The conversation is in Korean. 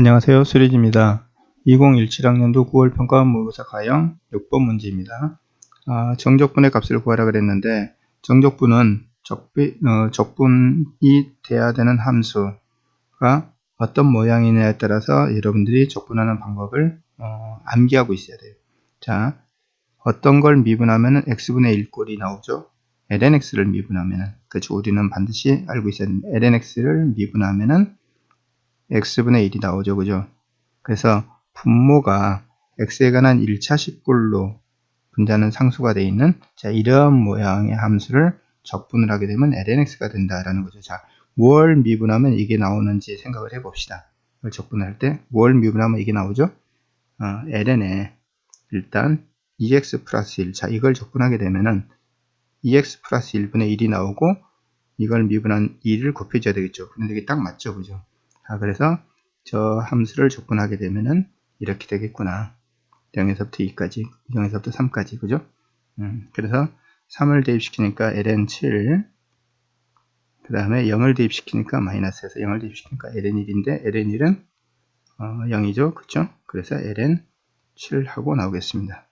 안녕하세요. 수리지입니다. 2017학년도 9월 평가 모의고사 가형 6번 문제입니다. 아, 정적분의 값을 구하라 그랬는데 정적분은 적비, 어, 적분이 돼야 되는 함수가 어떤 모양이냐에 따라서 여러분들이 적분하는 방법을 어, 암기하고 있어야 돼요. 자, 어떤 걸 미분하면 x분의 1꼴이 나오죠. lnx를 미분하면은 그렇죠. 우리는 반드시 알고 있어야 됩니다. lnx를 미분하면은 x분의 1이 나오죠. 그죠? 그래서 분모가 x에 관한 1차 식골로 분자는 상수가 되어 있는 자 이러한 모양의 함수를 적분을 하게 되면 lnx가 된다라는 거죠. 자, 뭘 미분하면 이게 나오는지 생각을 해봅시다. 적분할 때 뭘 미분하면 이게 나오죠? 어, ln에 일단 2x 플러스 1. 자, 이걸 적분하게 되면은 2x 플러스 1분의 1이 나오고 이걸 미분한 2를 곱해줘야 되겠죠. 근데 이게 딱 맞죠. 그죠? 자, 그래서 저 함수를 적분하게 되면은 이렇게 되겠구나. 0에서부터 2까지, 0에서부터 3까지, 그죠? 음, 그래서 3을 대입시키니까 ln 7, 그 다음에 0을 대입시키니까 마이너스에서 0을 대입시키니까 ln 1인데 ln 1은 어, 0이죠, 그쵸? 그래서 ln 7 하고 나오겠습니다.